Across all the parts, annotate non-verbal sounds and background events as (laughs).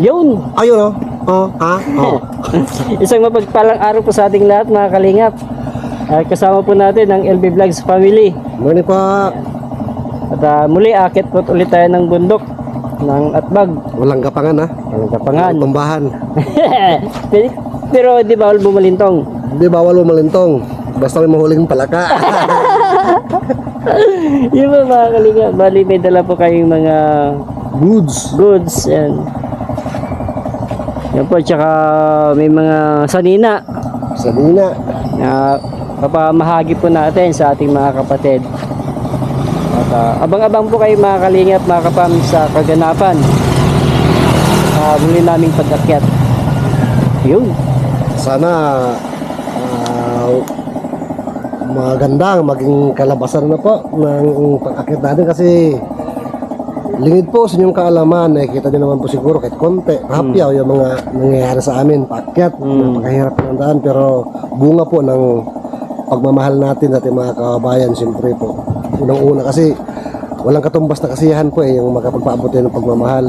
Yun! Ayun oh. Oh, ha? Oh. (laughs) Isang mapagpalang araw po sa ating lahat mga kalingap. At kasama po natin ang LB Vlogs family. Morning po. At ah, muli akit po ulit tayo ng bundok ng atbag. Walang kapangan ha. Ang kapangan. Walang tumbahan. (laughs) Pero di bawal bumalintong. Hindi bawal umalintong. Basta may mahuling palaka. (laughs) Yun po mga kalingap. Bali may dala po kayong mga Goods. goods. Yan. Yan po. Tsaka may mga sanina. Sanina. na papamahagi po natin sa ating mga kapatid. At ah, abang-abang po kayo mga kalingap, mga kapam sa kaganapan. Uh, muli naming pag-akyat. Yun. Sana ah, magandang maging kalabasan na po ng pag-akit natin kasi lingid po sa inyong kaalaman nakikita niyo naman po siguro kahit konti hapyaw yung mga nangyayari sa amin paakyat Mm. napakahirap ng daan pero bunga po ng pagmamahal natin sa ating mga kababayan siyempre po unang una kasi walang katumbas na kasiyahan po eh yung makapagpaabot ng pagmamahal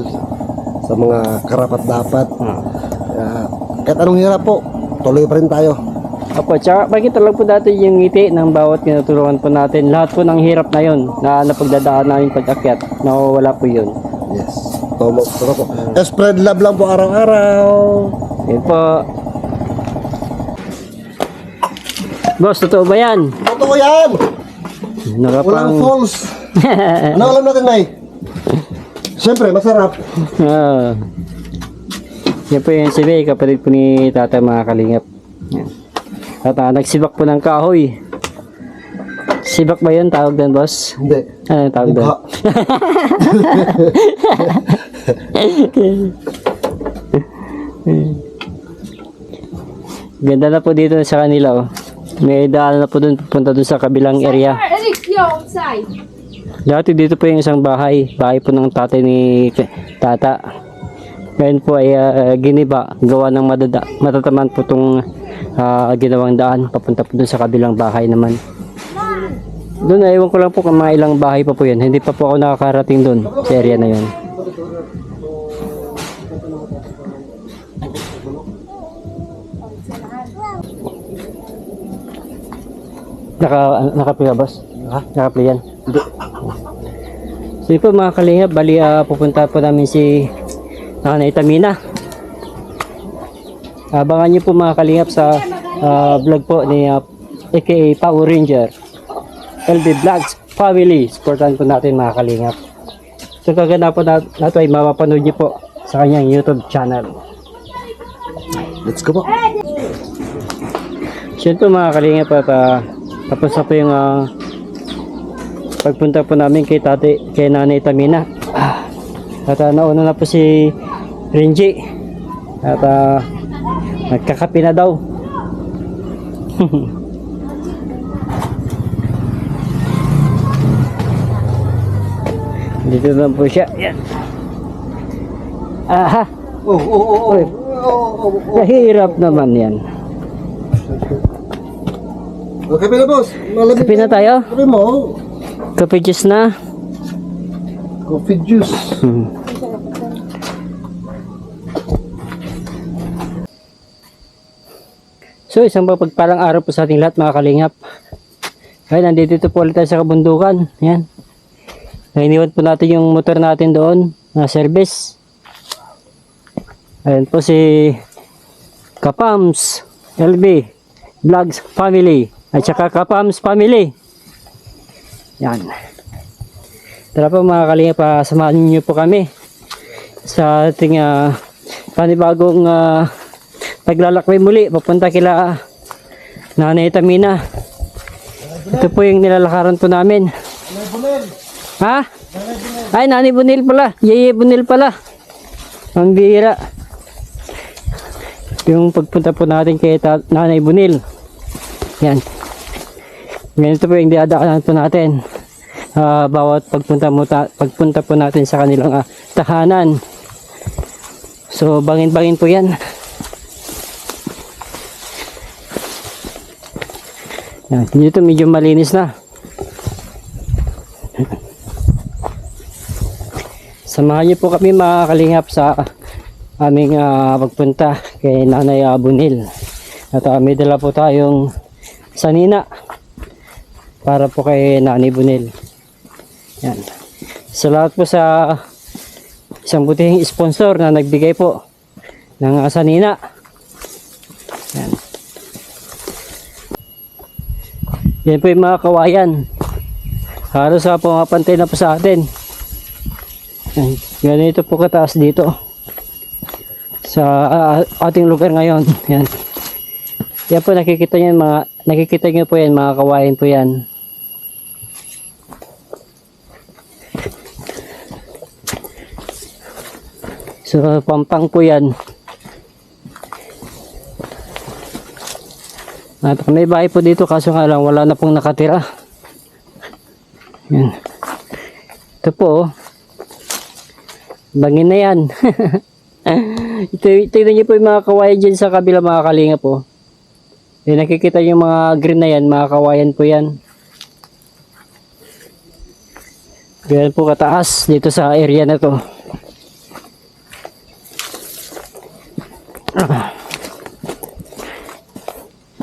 sa mga karapat dapat Ah. kaya kahit anong hirap po tuloy pa rin tayo Opo, tsaka makita lang po natin yung ngiti ng bawat tinutulungan po natin. Lahat po ng hirap na yun na napagdadaan namin pag-akyat. Nawawala po yun. Yes. Tomo, tomo po. Eh, Spread love lang po araw-araw. Yun po. Boss, totoo ba yan? Totoo yan. Walang Nakapang... false. (laughs) ano alam natin, Nay? Siyempre, masarap. Ah. Yan po yung si May, kapatid po ni tata mga kalingap. Yan. At ah, nagsibak po ng kahoy. Sibak ba yun tawag doon, boss? Hindi. Ano yung tawag doon? (laughs) Ganda na po dito sa kanila, oh. May daan na po doon, pupunta doon sa kabilang area. Dati dito po yung isang bahay. Bahay po ng tatay ni tata. Ngayon po ay ah, giniba. Gawa ng madada, matataman po itong ginawang daan. Papunta po dun sa kabilang bahay naman. Doon, ewan ko lang po kung mga ilang bahay pa po yun. Hindi pa po ako nakakarating doon sa area na yun. Naka, naka boss? Ha? Naka yan? So po mga kalingap, bali ah, pupunta po namin si Nanay Tamina. Abangan niyo po mga kalingap sa ah, vlog po ni ah, aka Power Ranger. LB Vlogs Family. Supportan po natin mga kalingap. So kagana po na, na ay mapapanood niyo po sa kanyang YouTube channel. Let's go po. So yun po mga kalingap at ah, tapos na po yung ah, pagpunta po namin kay tate, kay nanay Tamina. Ah, At ah, nauna na po si Renji. At ah, nagkakapi na daw. (laughs) Dito lang po siya. Yan. Aha, Oh, oh, oh, oh. Oh, oh, oh. nahirap naman yan. Kape na, boss. Malamig Kape na tayo? Kape mo. Kape juice na. Coffee juice. Hmm. So isang pagpalang araw po sa ating lahat mga kalingap. Kaya nandito po ulit tayo sa kabundukan. Yan. Nainiwan po natin yung motor natin doon na service. Ayan po si Kapams LB Vlogs Family at saka Kapams Family. Yan. Tara po mga kalingap, pa samahan niyo po kami sa ating ah, panibagong uh, paglalakbay muli papunta kila Nanay Tamina. Ito po yung nilalakaran po namin. Ha? Ay, Nanay Bunil pala. Yeye Bunil pala. Ang bihira. Yung pagpunta po natin kay Nanay Bunil. Yan. Ganito po yung diadaanan po natin. Ah, bawat pagpunta mo ta- pagpunta po natin sa kanilang ah, tahanan. So bangin-bangin po 'yan. Yan, dito medyo malinis na. Samahan niyo po kami mga kalingap sa aming ah, pagpunta kay Nanay Abunil. At uh, may dala po tayong sanina para po kay Nanay Bunil. Yan. Salamat po sa isang butihing sponsor na nagbigay po ng ah, sanina. Yan. Yan po yung mga kawayan. Halos sa pumapantay na po sa atin. Yan. Ganito po kataas dito. Sa ah, ating lugar ngayon. (laughs) Yan. Yan po nakikita niyo mga nakikita niyo po yan mga kawayan po yan. So pampang po yan. At may bahay po dito kaso nga lang wala na pong nakatira. Yan. Ito po. oh. Bangin na yan. (laughs) ito, tignan niyo po yung mga kawayan dyan sa kabila mga kalinga po. Yung nakikita niyo yung mga green na yan, mga kawayan po yan. Ganyan po kataas dito sa area na to.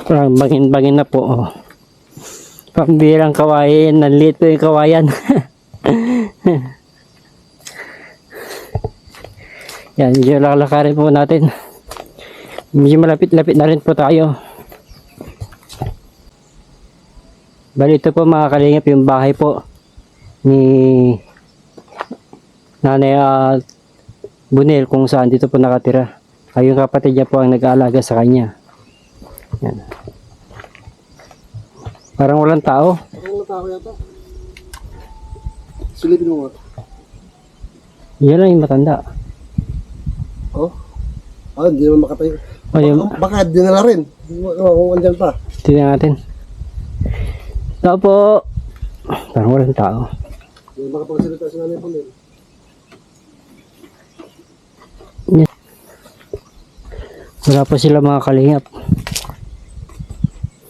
Parang bangin-bangin na po. Oh. Pambirang kawayan, nanliit po yung kawayan. (laughs) Yan, medyo lalakarin po natin. Medyo malapit-lapit na rin po tayo. Bali po mga kalingap yung bahay po ni Nanay ah, Bunel kung saan dito po nakatira. Ay kapatid niya po ang nag-aalaga sa kanya. Yan. Parang walang tao. Parang tao yata. Silipin mo nga. Yan lang yung matanda. Oh? Ah, hindi naman makatayo. O yung, Baka, baka dinala rin. Oh, kung andyan pa. tingnan natin. Tao po. Parang walang tao. Hindi makapagsalita si nanay po nila. Wala pa sila mga kalingap.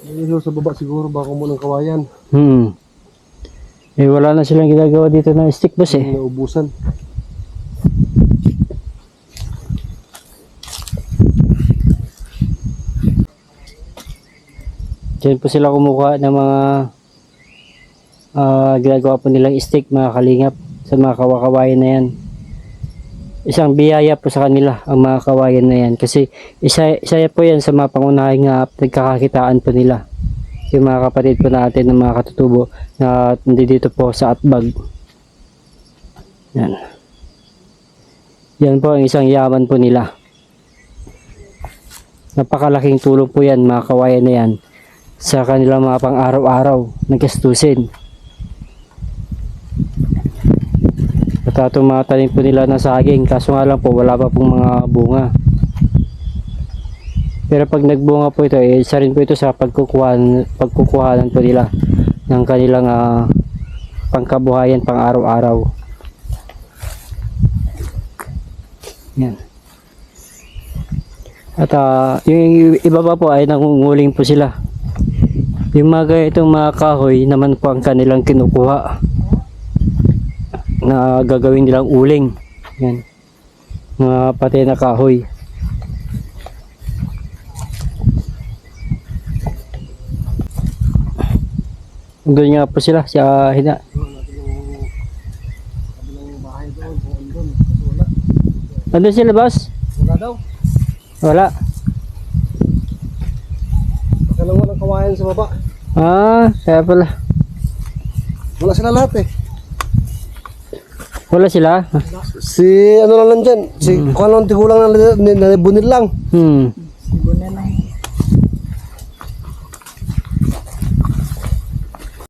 Ayun sa baba siguro baka mo ng kawayan. Hmm. Eh wala na silang ginagawa dito ng stick boss eh. Naubusan. Diyan po sila kumukuha ng mga ah, ginagawa po nilang stick mga kalingap sa mga kawakawayan na yan. Isang biyaya po sa kanila ang mga kawayan na yan kasi isa, isa po yan sa mga pangunahing uh, nagkakakitaan po nila. Yung mga kapatid po natin ng mga katutubo na nandito po sa Atbag. Yan. Yan po ang isang yaman po nila. Napakalaking tulong po yan mga kawayan na yan sa kanilang mga pang-araw-araw na gastusin. At tumatanim po nila ng saging kaso nga lang po wala pa pong mga bunga. Pero pag nagbunga po ito, eh, isa rin po ito sa pagkukuhan, pagkukuhanan po nila ng kanilang ah, pangkabuhayan pang araw-araw. Yan. At ah, yung iba pa po ay nangunguling po sila. Yung mga ganitong mga kahoy naman po ang kanilang kinukuha na gagawin nilang uling. Yan. Mga patay na kahoy. Doon nga po sila sa hina. Nandun sila boss? Wala daw. Wala. Baka lang walang kawayan sa baba. Ah, kaya pala. Wala sila lahat eh. Wala sila? Si ano lang nandyan. Si kung anong tigulang na, na, na bunil lang. Hmm.